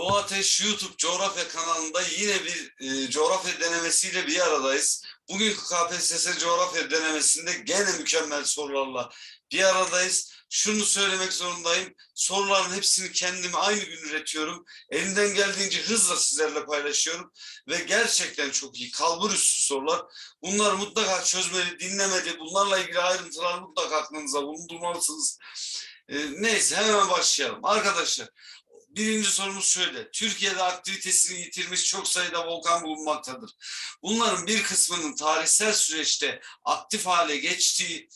Doğu Ateş YouTube coğrafya kanalında yine bir e, coğrafya denemesiyle bir aradayız. Bugünkü KPSS coğrafya denemesinde gene mükemmel sorularla bir aradayız. Şunu söylemek zorundayım. Soruların hepsini kendime aynı gün üretiyorum. Elimden geldiğince hızla sizlerle paylaşıyorum. Ve gerçekten çok iyi. Kalbur üstü sorular. Bunları mutlaka çözmeli, dinlemeli. Bunlarla ilgili ayrıntılar mutlaka aklınıza bulundurmalısınız. E, neyse hemen başlayalım. Arkadaşlar Birinci sorumuz şöyle. Türkiye'de aktivitesini yitirmiş çok sayıda volkan bulunmaktadır. Bunların bir kısmının tarihsel süreçte aktif hale geçtiği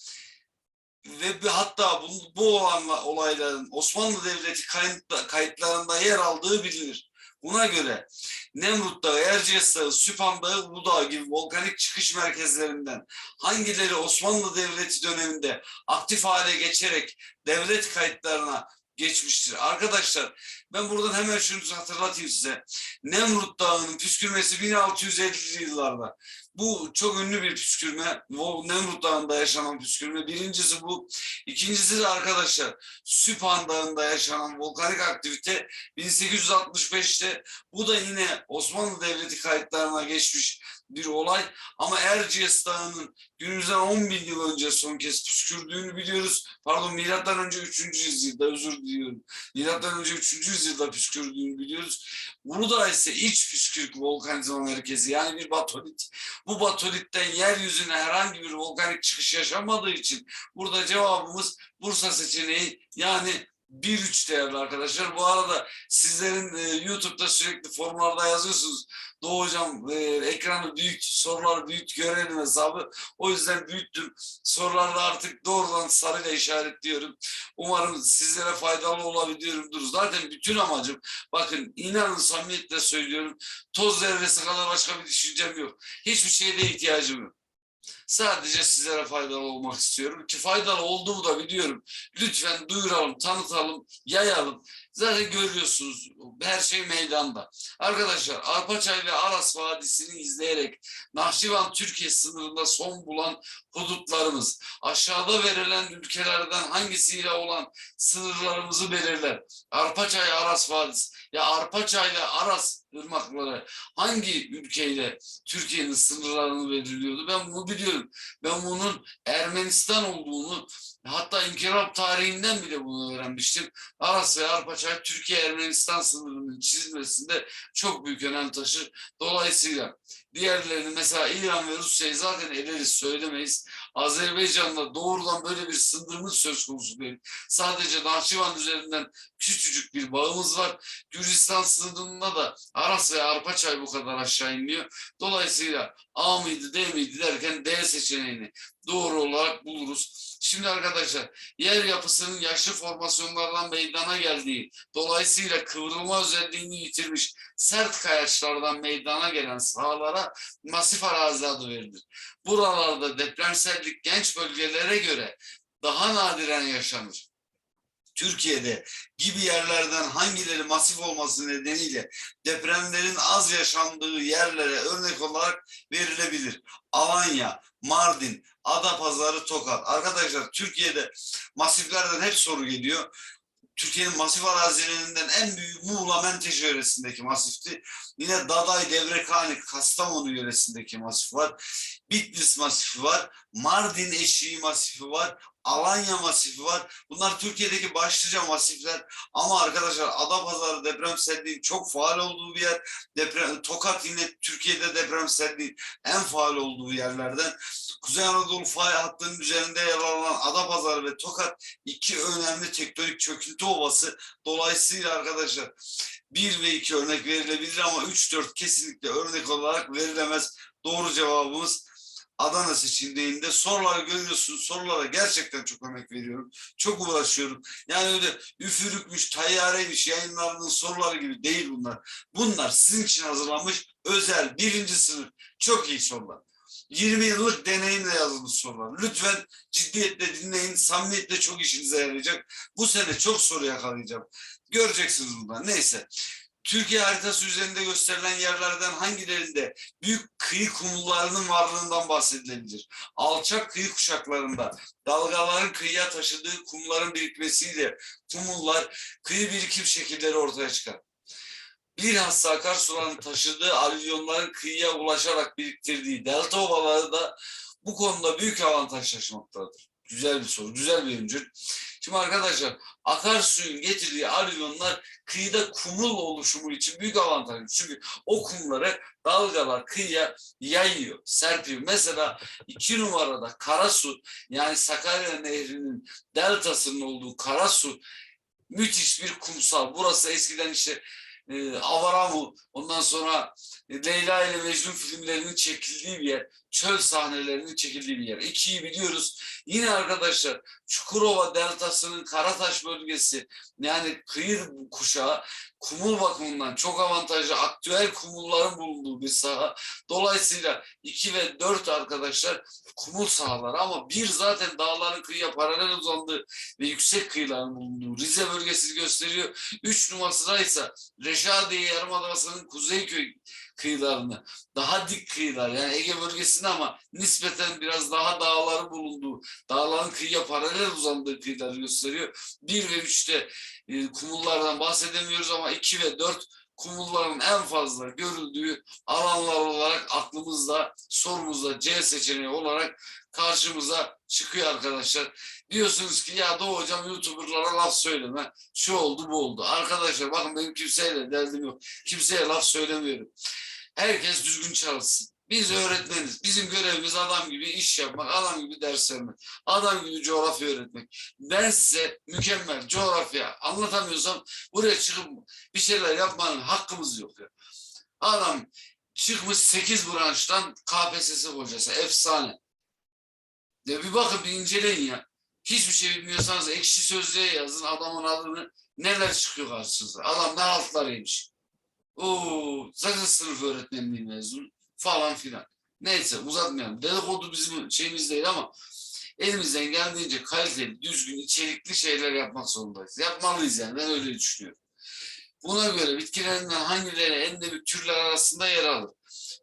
ve hatta bu, bu olanla, olayların Osmanlı Devleti kayıt, kayıtlarında yer aldığı bilinir. Buna göre Nemrut Dağı, Erciyes Dağı, Süphan Dağı, Uludağ gibi volkanik çıkış merkezlerinden hangileri Osmanlı Devleti döneminde aktif hale geçerek devlet kayıtlarına geçmiştir. Arkadaşlar ben buradan hemen şunu hatırlatayım size. Nemrut Dağı'nın püskürmesi 1650'li yıllarda. Bu çok ünlü bir püskürme. Nemrut Dağı'nda yaşanan püskürme. Birincisi bu. İkincisi de arkadaşlar Süphan Dağı'nda yaşanan volkanik aktivite 1865'te. Bu da yine Osmanlı Devleti kayıtlarına geçmiş bir olay. Ama Erciyes Dağı'nın günümüzden 10 bin yıl önce son kez püskürdüğünü biliyoruz. Pardon milattan önce 3. yüzyılda özür diliyorum. Milattan önce 3. yüzyılda püskürdüğünü biliyoruz. Uludağ ise iç püskürük volkanizma merkezi yani bir batolit. Bu batolitten yeryüzüne herhangi bir volkanik çıkış yaşanmadığı için burada cevabımız Bursa seçeneği yani 1-3 değerli arkadaşlar. Bu arada sizlerin e, YouTube'da sürekli forumlarda yazıyorsunuz. Doğu hocam e, ekranı büyük, sorular büyük görelim hesabı. O yüzden büyüttüm. Sorularda artık doğrudan sarıyla işaretliyorum. Umarım sizlere faydalı olabiliyorumdur. Zaten bütün amacım bakın inanın samimiyetle söylüyorum. Toz zerresi kadar başka bir düşüncem yok. Hiçbir şeye de ihtiyacım yok. Sadece sizlere faydalı olmak istiyorum ki faydalı olduğumu da biliyorum. Lütfen duyuralım, tanıtalım, yayalım. Zaten görüyorsunuz her şey meydanda. Arkadaşlar Arpaçay ve Aras Vadisi'ni izleyerek Nahçıvan Türkiye sınırında son bulan hudutlarımız aşağıda verilen ülkelerden hangisiyle olan sınırlarımızı belirler. Arpaçay Aras Vadisi ya Arpaçay ile Aras ırmakları hangi ülkeyle Türkiye'nin sınırlarını belirliyordu? Ben bunu biliyorum. Ben bunun Ermenistan olduğunu hatta inkılap tarihinden bile bunu öğrenmiştim. Aras ve Arpaçay Türkiye-Ermenistan sınırının çizilmesinde çok büyük önem taşır. Dolayısıyla diğerlerini mesela İran ve Rusya'yı zaten ederiz söylemeyiz. Azerbaycan'la doğrudan böyle bir sındırımız söz konusu değil. Sadece Nahçıvan üzerinden küçücük bir bağımız var. Gürcistan sınırında da Aras ve Arpaçay bu kadar aşağı iniyor. Dolayısıyla A mıydı D miydi derken D seçeneğini doğru olarak buluruz. Şimdi arkadaşlar yer yapısının yaşlı formasyonlardan meydana geldiği dolayısıyla kıvrılma özelliğini yitirmiş sert kayaçlardan meydana gelen sahalara masif arazi adı verilir. Buralarda depremsellik genç bölgelere göre daha nadiren yaşanır. Türkiye'de gibi yerlerden hangileri masif olması nedeniyle depremlerin az yaşandığı yerlere örnek olarak verilebilir. Alanya, Mardin, Adapazarı, Tokat. Arkadaşlar Türkiye'de masiflerden hep soru geliyor. Türkiye'nin masif arazilerinden en büyük Muğla Menteşe yöresindeki masifti. Yine Daday, Devrekani, Kastamonu yöresindeki masif var. Bitlis masifi var. Mardin Eşiği masifi var. Alanya masifi var. Bunlar Türkiye'deki başlıca masifler. Ama arkadaşlar Adapazarı depremselliğin çok faal olduğu bir yer. Deprem, Tokat yine Türkiye'de depremselliğin en faal olduğu yerlerden. Kuzey Anadolu fay hattının üzerinde yer alan Adapazarı ve Tokat iki önemli tektonik çöküntü ovası. Dolayısıyla arkadaşlar bir ve iki örnek verilebilir ama üç dört kesinlikle örnek olarak verilemez. Doğru cevabımız Adana seçimlerinde soruları görüyorsunuz. Sorulara gerçekten çok emek veriyorum. Çok uğraşıyorum. Yani öyle üfürükmüş, tayyareymiş yayınlarının soruları gibi değil bunlar. Bunlar sizin için hazırlanmış özel birinci sınıf çok iyi sorular. 20 yıllık deneyimle yazılmış sorular. Lütfen ciddiyetle dinleyin. Samimiyetle çok işinize yarayacak. Bu sene çok soru yakalayacağım. Göreceksiniz bundan. Neyse. Türkiye haritası üzerinde gösterilen yerlerden hangilerinde büyük kıyı kumullarının varlığından bahsedilebilir? Alçak kıyı kuşaklarında dalgaların kıyıya taşıdığı kumların birikmesiyle kumullar kıyı birikim şekilleri ortaya çıkar. bilhassa akarsuların taşıdığı alüvyonların kıyıya ulaşarak biriktirdiği delta ovaları da bu konuda büyük avantaj taşımaktadır. Güzel bir soru, güzel bir öncül. Şimdi arkadaşlar akarsuyun getirdiği alüvyonlar kıyıda kumul oluşumu için büyük avantaj. Çünkü o kumları dalgalar kıyıya yayıyor, serpiyor. Mesela iki numarada Karasu yani Sakarya Nehri'nin deltasının olduğu Karasu müthiş bir kumsal. Burası eskiden işte e, Avaramu, ondan sonra e, Leyla ile Mecnun filmlerinin çekildiği bir yer. Çöl sahnelerinin çekildiği bir yer. İkiyi biliyoruz. Yine arkadaşlar Çukurova Deltası'nın Karataş bölgesi yani kıyı kuşağı kumul bakımından çok avantajlı aktüel kumulların bulunduğu bir saha. Dolayısıyla 2 ve 4 arkadaşlar kumul sahaları ama bir zaten dağların kıyıya paralel uzandığı ve yüksek kıyıların bulunduğu Rize bölgesi gösteriyor. 3 numarasında ise Reşadiye Yarımadası'nın kuzey kıyılarını daha dik kıyılar yani Ege bölgesinde ama nispeten biraz daha dağların bulunduğu dağların kıyıya paralel uzandığı kıyıları gösteriyor. 1 ve 3'te e, kumullardan bahsedemiyoruz ama 2 ve 4 kumulların en fazla görüldüğü alanlar olarak aklımızda sorumuzda C seçeneği olarak karşımıza çıkıyor arkadaşlar. Diyorsunuz ki ya Doğu hocam YouTuber'lara laf söyleme. Şu oldu bu oldu. Arkadaşlar bakın benim kimseyle derdim yok. Kimseye laf söylemiyorum. Herkes düzgün çalışsın. Biz öğretmeniz. Bizim görevimiz adam gibi iş yapmak, adam gibi ders vermek, adam gibi coğrafya öğretmek. Ben size mükemmel coğrafya anlatamıyorsam buraya çıkıp bir şeyler yapmanın hakkımız yok ya. Adam çıkmış 8 branştan KPSS hocası. Efsane. Ya bir bakın bir inceleyin ya. Hiçbir şey bilmiyorsanız ekşi sözlüğe yazın adamın adını neler çıkıyor karşınıza. Adam ne altlarıymış. Oo, zaten sınıf öğretmenliği mezun falan filan. Neyse uzatmayalım. Dedikodu bizim şeyimiz değil ama elimizden geldiğince kaliteli, düzgün, içerikli şeyler yapmak zorundayız. Yapmalıyız yani. Ben öyle düşünüyorum. Buna göre bitkilerinden hangileri endemik türler arasında yer alır?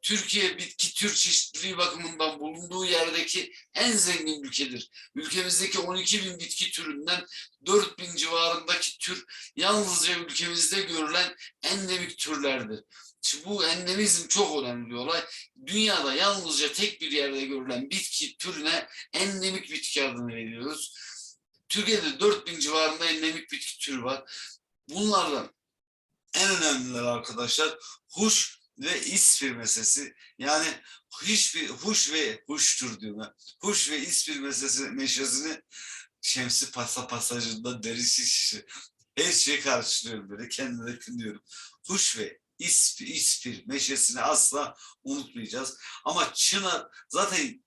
Türkiye bitki tür çeşitliliği bakımından bulunduğu yerdeki en zengin ülkedir. Ülkemizdeki 12 bin bitki türünden 4 bin civarındaki tür yalnızca ülkemizde görülen endemik türlerdir. Şimdi bu endemizm çok önemli bir olay. Dünyada yalnızca tek bir yerde görülen bitki türüne endemik bitki adını veriyoruz. Türkiye'de 4000 civarında endemik bitki türü var. Bunlardan en önemliler arkadaşlar huş ve ispir meselesi. Yani hiçbir huş ve huştur diyor ben. Huş ve ispir meselesi meşesini Şemsi Pasa pasajında derisi şişi. Her şeyi karşılıyorum böyle kendime kınıyorum. Huş ve ispir, ispir meşesini asla unutmayacağız. Ama çınar zaten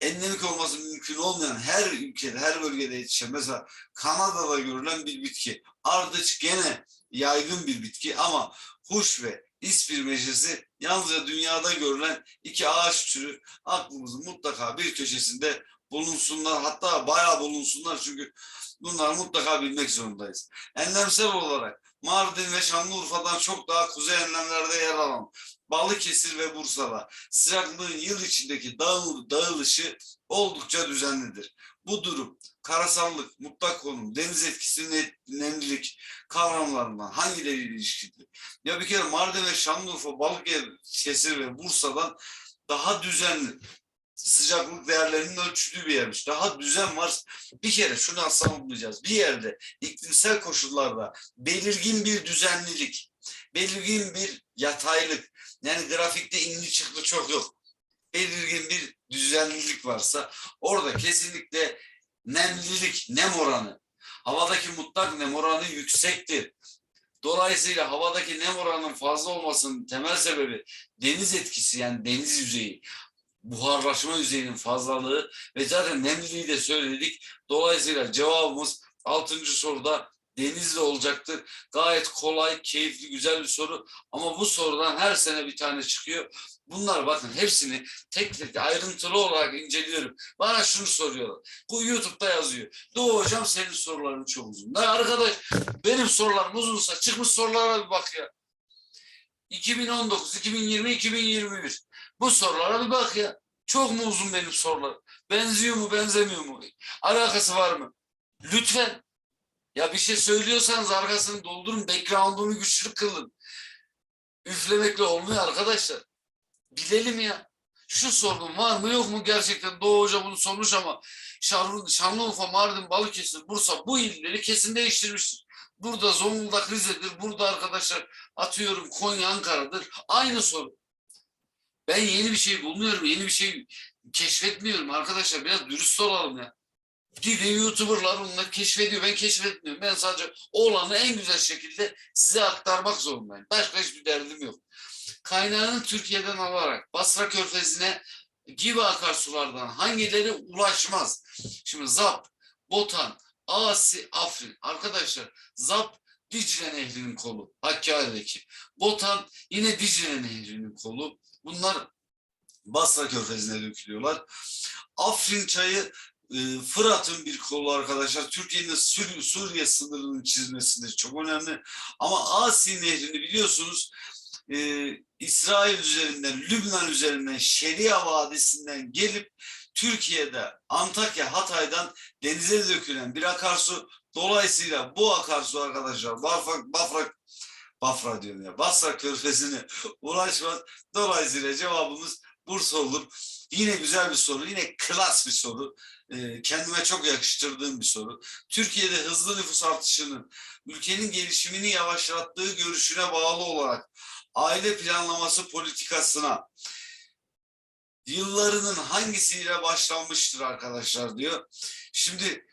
endemik olması mümkün olmayan her ülkede, her bölgede yetişen mesela Kanada'da görülen bir bitki. Ardıç gene yaygın bir bitki ama huş ve ispir meşesi yalnızca dünyada görülen iki ağaç türü aklımızın mutlaka bir köşesinde bulunsunlar. Hatta bayağı bulunsunlar çünkü bunları mutlaka bilmek zorundayız. Enlemsel olarak Mardin ve Şanlıurfa'dan çok daha kuzey enlemlerde yer alan Balıkesir ve Bursa'da sıcaklığın yıl içindeki dağıl, dağılışı oldukça düzenlidir. Bu durum karasallık, mutlak konum, deniz etkisi, nemlilik kavramlarından hangileri ilişkilidir? Ya bir kere Mardin ve Şanlıurfa, Balıkesir ve Bursa'dan daha düzenli sıcaklık değerlerinin ölçüldüğü bir yermiş. Daha düzen var. Bir kere şunu asla unutmayacağız. Bir yerde iklimsel koşullarda belirgin bir düzenlilik, belirgin bir yataylık, yani grafikte inli çıklı çok yok. Belirgin bir düzenlilik varsa orada kesinlikle nemlilik, nem oranı, havadaki mutlak nem oranı yüksektir. Dolayısıyla havadaki nem oranının fazla olmasının temel sebebi deniz etkisi yani deniz yüzeyi buharlaşma yüzeyinin fazlalığı ve zaten nemliliği de söyledik. Dolayısıyla cevabımız 6. soruda Denizli olacaktır. Gayet kolay, keyifli, güzel bir soru. Ama bu sorudan her sene bir tane çıkıyor. Bunlar bakın hepsini tek tek ayrıntılı olarak inceliyorum. Bana şunu soruyorlar. Bu YouTube'da yazıyor. Doğu hocam senin soruların çok uzun. Ne arkadaş benim sorularım uzunsa çıkmış sorulara bir bak ya. 2019, 2020, 2021. Bu sorulara bir bak ya. Çok mu uzun benim sorular? Benziyor mu, benzemiyor mu? Alakası var mı? Lütfen. Ya bir şey söylüyorsanız arkasını doldurun, background'unu güçlü kılın. üflemekle olmuyor arkadaşlar. Bilelim ya. Şu sorun var mı yok mu gerçekten Doğu Hoca bunu sormuş ama Şanlı, Şanlıurfa, Mardin, Balıkesir, Bursa bu illeri kesin değiştirmiştir. Burada Zonguldak, Rize'dir. Burada arkadaşlar atıyorum Konya, Ankara'dır. Aynı sorun. Ben yeni bir şey bulmuyorum. Yeni bir şey keşfetmiyorum arkadaşlar. Biraz dürüst olalım ya. Gidin YouTuber'lar onları keşfediyor. Ben keşfetmiyorum. Ben sadece olanı en güzel şekilde size aktarmak zorundayım. Başka hiçbir derdim yok. Kaynağını Türkiye'den alarak Basra Körfezi'ne gibi akarsulardan hangileri ulaşmaz? Şimdi Zap, Botan, Asi, Afrin. Arkadaşlar Zap Dicle Nehri'nin kolu. Hakkari'deki. Botan yine Dicle Nehri'nin kolu. Bunlar Basra Körfezi'ne dökülüyorlar. Afrin çayı Fırat'ın bir kolu arkadaşlar. Türkiye'nin Sür- Suriye sınırının çizmesidir. Çok önemli. Ama Asi Nehri'ni biliyorsunuz e, İsrail üzerinden, Lübnan üzerinden, Şeria Vadisi'nden gelip Türkiye'de Antakya, Hatay'dan denize dökülen bir akarsu. Dolayısıyla bu akarsu arkadaşlar Bafra, Bafra, Bafra diyorum ya, Basra Körfezi'ne ulaşmaz. Dolayısıyla cevabımız Bursa olur. Yine güzel bir soru, yine klas bir soru. Ee, kendime çok yakıştırdığım bir soru. Türkiye'de hızlı nüfus artışının ülkenin gelişimini yavaşlattığı görüşüne bağlı olarak aile planlaması politikasına yıllarının hangisiyle başlanmıştır arkadaşlar diyor. Şimdi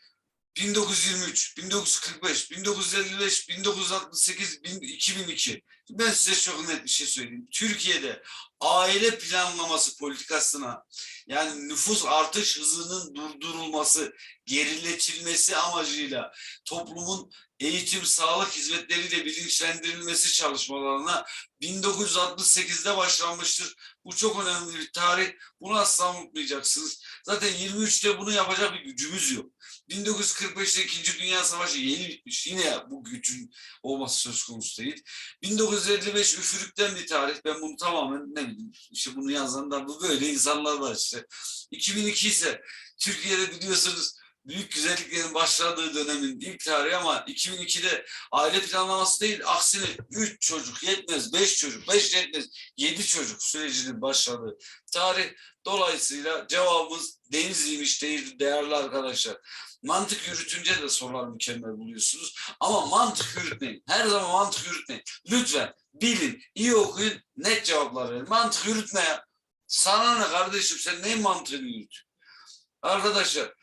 1923, 1945, 1955, 1968, bin- 2002. Ben size çok net bir şey söyleyeyim. Türkiye'de aile planlaması politikasına yani nüfus artış hızının durdurulması, geriletilmesi amacıyla toplumun eğitim, sağlık hizmetleriyle bilinçlendirilmesi çalışmalarına 1968'de başlanmıştır. Bu çok önemli bir tarih. Bunu asla unutmayacaksınız. Zaten 23'te bunu yapacak bir gücümüz yok. 1945'te 2. Dünya Savaşı yeni bitmiş. Yine bu gücün olması söz konusu değil. 1955 üfürükten bir tarih. Ben bunu tamamen ne bileyim işte bunu yazanlar bu böyle insanlar var işte. 2002 ise Türkiye'de biliyorsunuz büyük güzelliklerin başladığı dönemin ilk tarihi ama 2002'de aile planlaması değil aksine 3 çocuk yetmez 5 çocuk 5 yetmez 7 çocuk sürecinin başladığı tarih dolayısıyla cevabımız Denizliymiş değil değerli arkadaşlar. Mantık yürütünce de sorular mükemmel buluyorsunuz ama mantık yürütmeyin. Her zaman mantık yürütmeyin. Lütfen bilin, iyi okuyun, net cevaplar verin. Mantık yürütme ya. Sana ne kardeşim sen neyin mantığını yürüt? Arkadaşlar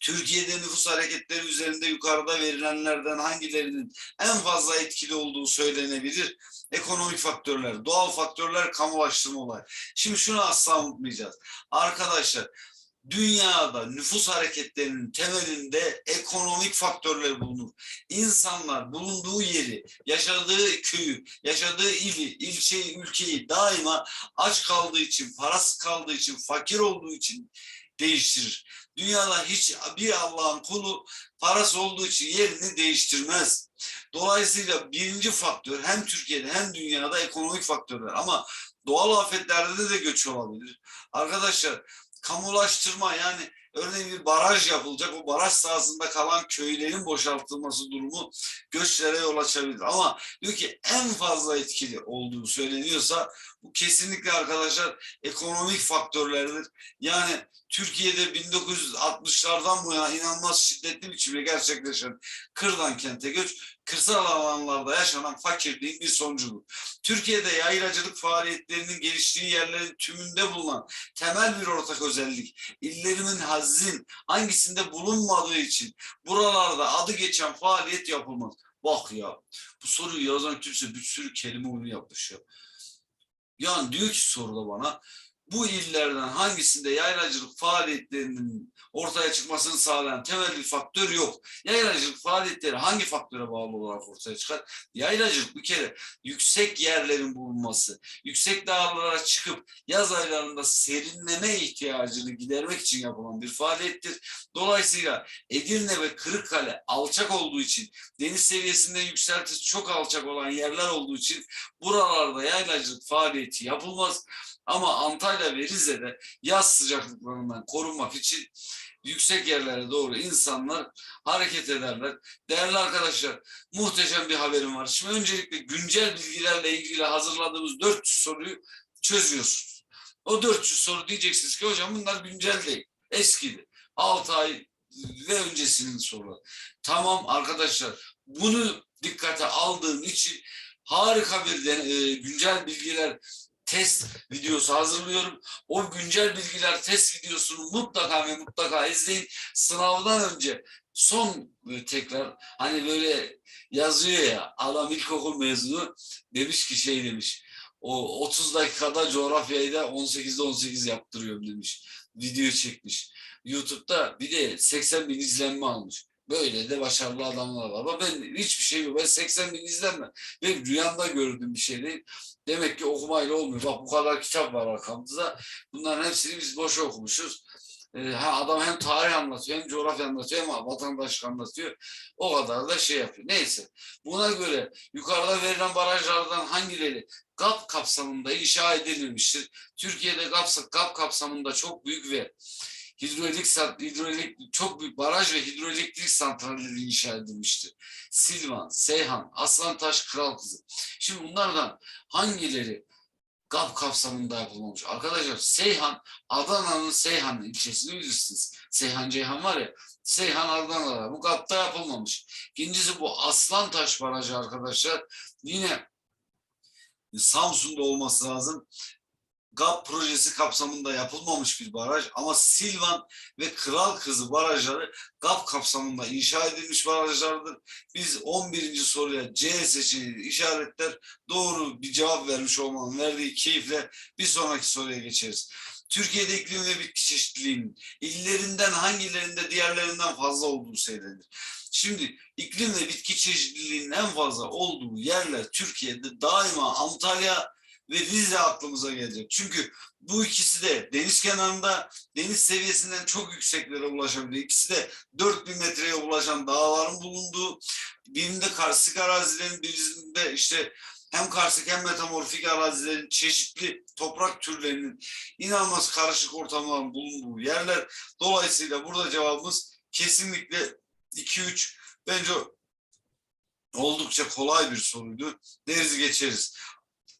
Türkiye'de nüfus hareketleri üzerinde yukarıda verilenlerden hangilerinin en fazla etkili olduğu söylenebilir? Ekonomik faktörler, doğal faktörler, kamulaştırma olay. Şimdi şunu asla unutmayacağız. Arkadaşlar dünyada nüfus hareketlerinin temelinde ekonomik faktörler bulunur. İnsanlar bulunduğu yeri, yaşadığı köyü, yaşadığı ili, ilçeyi, ülkeyi daima aç kaldığı için, parasız kaldığı için, fakir olduğu için değiştirir. Dünyada hiç bir Allah'ın kulu parası olduğu için yerini değiştirmez. Dolayısıyla birinci faktör hem Türkiye'de hem dünyada ekonomik faktörler ama doğal afetlerde de göç olabilir. Arkadaşlar kamulaştırma yani örneğin bir baraj yapılacak o baraj sahasında kalan köylerin boşaltılması durumu göçlere yol açabilir. Ama diyor ki en fazla etkili olduğu söyleniyorsa bu kesinlikle arkadaşlar ekonomik faktörlerdir. Yani Türkiye'de 1960'lardan bu yana inanılmaz şiddetli biçimde gerçekleşen kırdan kente göç kırsal alanlarda yaşanan fakirliğin bir sonucudur. Türkiye'de yaylacılık faaliyetlerinin geliştiği yerlerin tümünde bulunan temel bir ortak özellik illerimin hazin hangisinde bulunmadığı için buralarda adı geçen faaliyet yapılmaz. Bak ya bu soruyu yazan kimse bir sürü kelime oyunu yapmış ya. Yani diyor ki soruda bana bu illerden hangisinde yaylacılık faaliyetlerinin ortaya çıkmasını sağlayan temel bir faktör yok. Yaylacılık faaliyetleri hangi faktöre bağlı olarak ortaya çıkar? Yaylacılık bir kere yüksek yerlerin bulunması, yüksek dağlara çıkıp yaz aylarında serinleme ihtiyacını gidermek için yapılan bir faaliyettir. Dolayısıyla Edirne ve Kırıkkale alçak olduğu için deniz seviyesinden yükseltisi çok alçak olan yerler olduğu için buralarda yaylacılık faaliyeti yapılmaz. Ama Antalya ve Rize'de yaz sıcaklıklarından korunmak için yüksek yerlere doğru insanlar hareket ederler. Değerli arkadaşlar muhteşem bir haberim var. Şimdi öncelikle güncel bilgilerle ilgili hazırladığımız 400 soruyu çözüyorsunuz. O 400 soru diyeceksiniz ki hocam bunlar güncel değil. Eskidi. 6 ay ve öncesinin soruları. Tamam arkadaşlar bunu dikkate aldığım için harika bir de, e, güncel bilgiler test videosu hazırlıyorum. O güncel bilgiler test videosunu mutlaka ve mutlaka izleyin. Sınavdan önce son e, tekrar hani böyle yazıyor ya adam ilkokul mezunu demiş ki şey demiş o 30 dakikada coğrafyayı da 18'de 18 yaptırıyorum demiş. Video çekmiş. YouTube'da bir de 80 bin izlenme almış. Böyle de başarılı adamlar var. Ama ben hiçbir şey yok. Ben 80 bin izlenme. Benim rüyamda gördüğüm bir şey değil. Demek ki okumayla olmuyor. Bak bu kadar kitap var arkamızda. Bunların hepsini biz boş okumuşuz. Ee, ha, adam hem tarih anlatıyor hem coğrafya anlatıyor hem vatandaşlık anlatıyor. O kadar da şey yapıyor. Neyse. Buna göre yukarıda verilen barajlardan hangileri GAP kapsamında inşa edilmemiştir? Türkiye'de GAP, GAP kapsamında çok büyük ve hidroelektrik, hidroelektrik çok büyük baraj ve hidroelektrik santralleri inşa edilmiştir. Silvan, Seyhan, Aslantaş, Kralkızı. Şimdi bunlardan hangileri GAP kapsamında yapılmamış? Arkadaşlar Seyhan, Adana'nın Seyhan ilçesini bilirsiniz. Seyhan Ceyhan var ya, Seyhan Adana'da. Bu GAP'ta yapılmamış. İkincisi bu Aslantaş Barajı arkadaşlar. Yine Samsun'da olması lazım. GAP projesi kapsamında yapılmamış bir baraj ama Silvan ve Kral Kızı barajları GAP kapsamında inşa edilmiş barajlardır. Biz 11. soruya C seçeneği işaretler doğru bir cevap vermiş olmanın verdiği keyifle bir sonraki soruya geçeriz. Türkiye'de iklim ve bitki çeşitliliğinin illerinden hangilerinde diğerlerinden fazla olduğu söylenir. Şimdi iklim ve bitki çeşitliliğinin en fazla olduğu yerler Türkiye'de daima Antalya ve Rize aklımıza gelecek. Çünkü bu ikisi de deniz kenarında deniz seviyesinden çok yükseklere ulaşabiliyor. İkisi de 4000 metreye ulaşan dağların bulunduğu birinde karstik arazilerin birinde işte hem karstik hem metamorfik arazilerin çeşitli toprak türlerinin inanılmaz karışık ortamların bulunduğu yerler. Dolayısıyla burada cevabımız kesinlikle 2-3 bence oldukça kolay bir soruydu. Deriz geçeriz.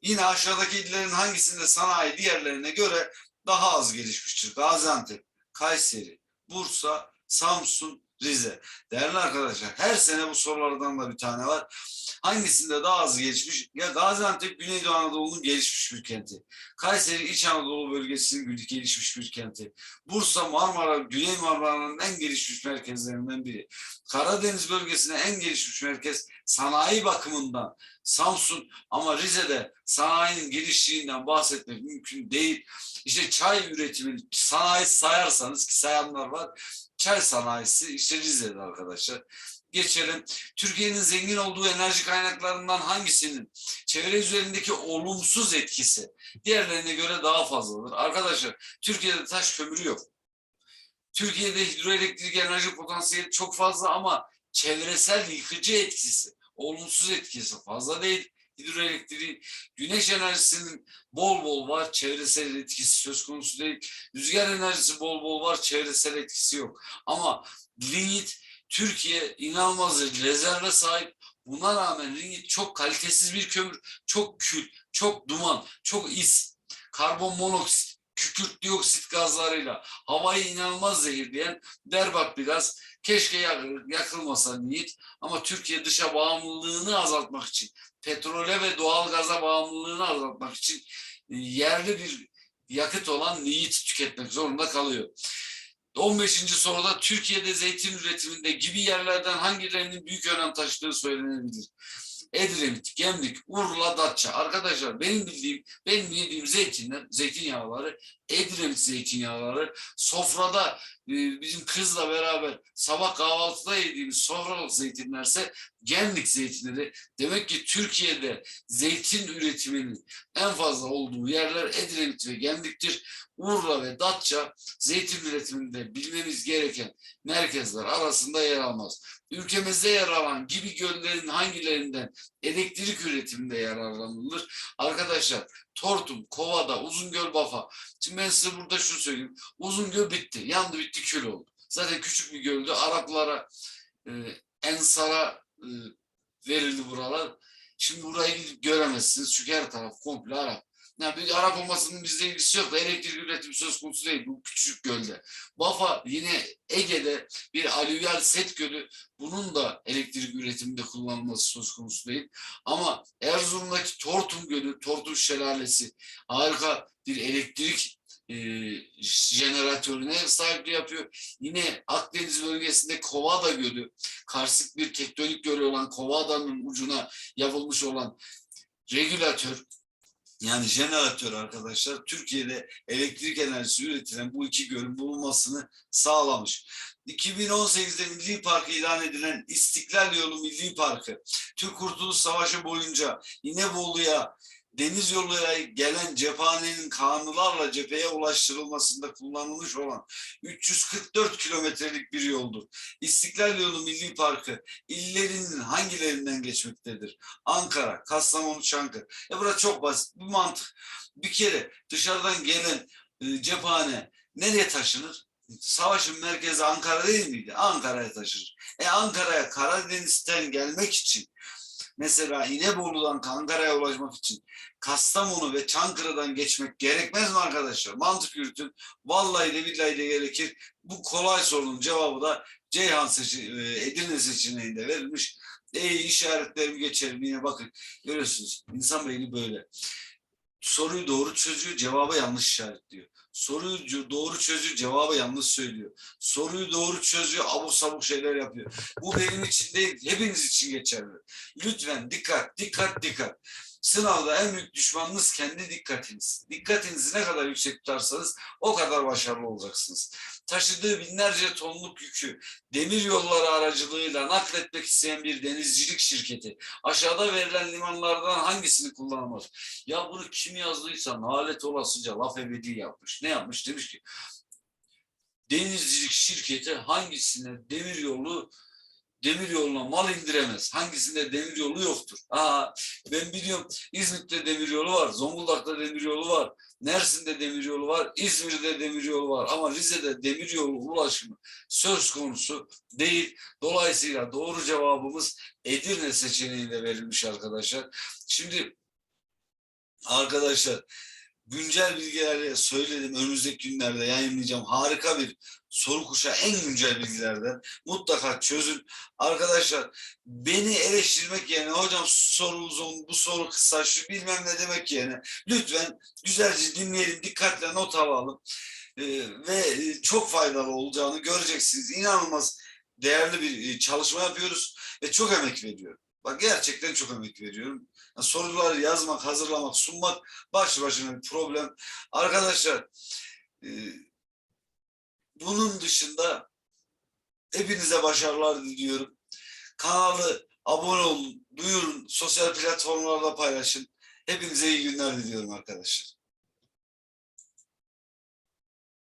Yine aşağıdaki illerin hangisinde sanayi diğerlerine göre daha az gelişmiştir? Gaziantep, Kayseri, Bursa, Samsun, Rize. Değerli arkadaşlar her sene bu sorulardan da bir tane var. Hangisinde daha az gelişmiş? Ya Gaziantep Güneydoğu Anadolu'nun gelişmiş bir kenti. Kayseri İç Anadolu bölgesinin gelişmiş bir kenti. Bursa Marmara, Güney Marmara'nın en gelişmiş merkezlerinden biri. Karadeniz bölgesine en gelişmiş merkez sanayi bakımından Samsun ama Rize'de sanayinin geliştiğinden bahsetmek mümkün değil. İşte çay üretimi, sanayi sayarsanız ki sayanlar var. Çay sanayisi işte Rize'de arkadaşlar. Geçelim. Türkiye'nin zengin olduğu enerji kaynaklarından hangisinin çevre üzerindeki olumsuz etkisi diğerlerine göre daha fazladır? Arkadaşlar Türkiye'de taş kömürü yok. Türkiye'de hidroelektrik enerji potansiyeli çok fazla ama çevresel yıkıcı etkisi, olumsuz etkisi fazla değil. Hidroelektriği, güneş enerjisinin bol bol var, çevresel etkisi söz konusu değil. Rüzgar enerjisi bol bol var, çevresel etkisi yok. Ama lignit Türkiye inanılmaz rezerve sahip. Buna rağmen lignit çok kalitesiz bir kömür, çok kül, çok duman, çok is, karbon monoksit, kükürt dioksit gazlarıyla havayı inanılmaz zehirleyen berbat bir gaz. Keşke yakılmasa niyet ama Türkiye dışa bağımlılığını azaltmak için, petrole ve doğal gaza bağımlılığını azaltmak için e, yerli bir yakıt olan niyet tüketmek zorunda kalıyor. 15. soruda Türkiye'de zeytin üretiminde gibi yerlerden hangilerinin büyük önem taşıdığı söylenebilir? Edremit, Gemlik, Urla, Datça. Arkadaşlar benim bildiğim, benim yediğim zeytinler, zeytinyağları, Edremit zeytinyağları, sofrada e, bizim kızla beraber sabah kahvaltıda yediğimiz sofralık zeytinlerse Gemlik zeytinleri. Demek ki Türkiye'de zeytin üretiminin en fazla olduğu yerler Edremit ve Gemlik'tir. Urla ve Datça zeytin üretiminde bilmemiz gereken merkezler arasında yer almaz. Ülkemizde yer alan gibi göllerin hangilerinden elektrik üretiminde yararlanılır? Arkadaşlar Tortum, Kovada, Uzungöl, Bafa. Şimdi ben size burada şunu söyleyeyim. Uzungöl bitti. Yandı bitti kül oldu. Zaten küçük bir göldü. Araplara, e, Ensar'a e, verildi buralar. Şimdi burayı gidip göremezsiniz. Çünkü her taraf komple Arap. Yani bir Arap olmasının bizde ilgisi yok elektrik üretimi söz konusu değil bu küçük gölde. Bafa yine Ege'de bir alüvyal set gölü bunun da elektrik üretiminde kullanılması söz konusu değil. Ama Erzurum'daki Tortum Gölü, Tortum Şelalesi harika bir elektrik e, jeneratörüne sahipliği yapıyor. Yine Akdeniz bölgesinde Kovada Gölü, karstik bir tektonik gölü olan Kovada'nın ucuna yapılmış olan regülatör yani jeneratör arkadaşlar Türkiye'de elektrik enerjisi üretilen bu iki gölün bulunmasını sağlamış. 2018'de Milli Park ilan edilen İstiklal Yolu Milli Parkı, Türk Kurtuluş Savaşı boyunca İnebolu'ya deniz yoluyla gelen cephanenin kanunlarla cepheye ulaştırılmasında kullanılmış olan 344 kilometrelik bir yoldur. İstiklal Yolu Milli Parkı illerinin hangilerinden geçmektedir? Ankara, Kastamonu, Çankırı. E burası çok basit bir mantık. Bir kere dışarıdan gelen e, cephane nereye taşınır? Savaşın merkezi Ankara değil miydi? Ankara'ya taşınır. E Ankara'ya Karadeniz'den gelmek için mesela İnebolu'dan Ankara'ya ulaşmak için Kastamonu ve Çankırı'dan geçmek gerekmez mi arkadaşlar? Mantık yürütün. Vallahi de billahi de gerekir. Bu kolay sorunun cevabı da Ceyhan seçi, e, Edirne seçeneğinde verilmiş. E işaretlerimi geçelim yine bakın. Görüyorsunuz insan beyni böyle. Soruyu doğru çözüyor, cevaba yanlış işaretliyor. Soruyu doğru çözüyor, cevabı yanlış söylüyor. Soruyu doğru çözüyor, abuk sabuk şeyler yapıyor. Bu benim için değil, hepiniz için geçerli. Lütfen dikkat, dikkat, dikkat. Sınavda en büyük düşmanınız kendi dikkatiniz. Dikkatinizi ne kadar yüksek tutarsanız o kadar başarılı olacaksınız. Taşıdığı binlerce tonluk yükü demir yolları aracılığıyla nakletmek isteyen bir denizcilik şirketi aşağıda verilen limanlardan hangisini kullanamaz? Ya bunu kim yazdıysa nalet olasıca laf ebedi yapmış. Ne yapmış? Demiş ki denizcilik şirketi hangisine demir yolu demir yoluna mal indiremez. Hangisinde demir yolu yoktur. Aa, ben biliyorum İzmit'te demir yolu var, Zonguldak'ta demir yolu var, Mersin'de demir yolu var, İzmir'de demir yolu var ama Rize'de demir yolu ulaşımı söz konusu değil. Dolayısıyla doğru cevabımız Edirne seçeneğinde verilmiş arkadaşlar. Şimdi arkadaşlar güncel bilgilerle söyledim önümüzdeki günlerde yayınlayacağım. Harika bir soru kuşağı en güncel bilgilerden mutlaka çözün. Arkadaşlar beni eleştirmek yerine hocam soru uzun bu soru kısa şu bilmem ne demek yerine lütfen güzelce dinleyelim dikkatle not alalım. Ee, ve çok faydalı olacağını göreceksiniz. İnanılmaz değerli bir çalışma yapıyoruz ve çok emek veriyorum. Bak gerçekten çok emek veriyorum. Soruları yazmak, hazırlamak, sunmak baş başına bir problem. Arkadaşlar e, bunun dışında hepinize başarılar diliyorum. Kanalı abone olun, duyurun, sosyal platformlarda paylaşın. Hepinize iyi günler diliyorum arkadaşlar.